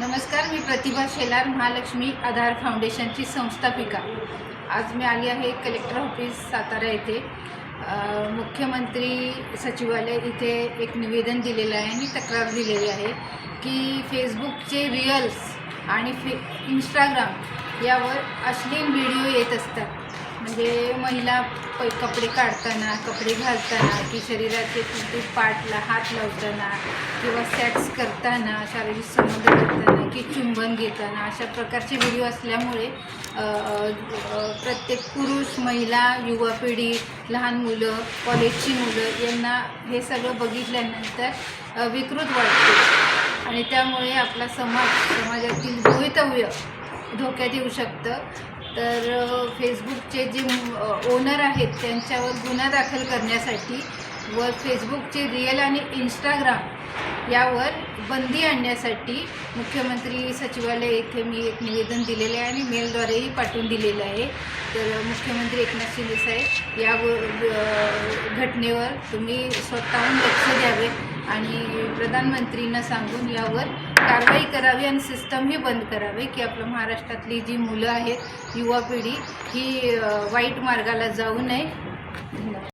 नमस्कार मी प्रतिभा शेलार महालक्ष्मी आधार फाउंडेशनची संस्थापिका. आज मी आली आहे कलेक्टर ऑफिस सातारा येथे. मुख्यमंत्री सचिवालय इथे एक निवेदन दिलेलं आहे आणि तक्रार दिलेली आहे की फेसबुकचे रिअल्स आणि फे इंस्टाग्राम यावर अश्लील व्हिडिओ येत असतात. म्हणजे महिला प कपडे काढताना कपडे घालताना की शरीराचे कोणते पाठला हात लावताना किंवा सॅक्स करताना शारीरिक संबंध करताना की चुंबन घेताना अशा प्रकारचे व्हिडिओ असल्यामुळे प्रत्येक पुरुष महिला युवा पिढी लहान मुलं कॉलेजची मुलं यांना हे सगळं बघितल्यानंतर विकृत वाटते. आणि त्यामुळे आपला समाज समाजातील भवितव्य धोक्यात येऊ शकतं. तर फेसबुकचे जे ओनर आहेत त्यांच्यावर गुन्हा दाखल करण्यासाठी व फेसबुकचे रिअल आणि इंस्टाग्राम यावर बंदी आणण्यासाठी मुख्यमंत्री सचिवालय येथे मी एक निवेदन दिलेले आहे आणि मेलद्वारेही पाठवून दिलेलं आहे. तर मुख्यमंत्री एकनाथ शिंदे साहेब या घटनेवर तुम्ही स्वतःहून लक्ष द्यावे. आणि प्रधानमंत्रींना सांगून यावर कारवाई करावी आणि सिस्टमही बंद करावे की आपल्या महाराष्ट्रातली जी मुलं आहेत युवा पिढी ही वाईट मार्गाला जाऊ नये. धन्यवाद.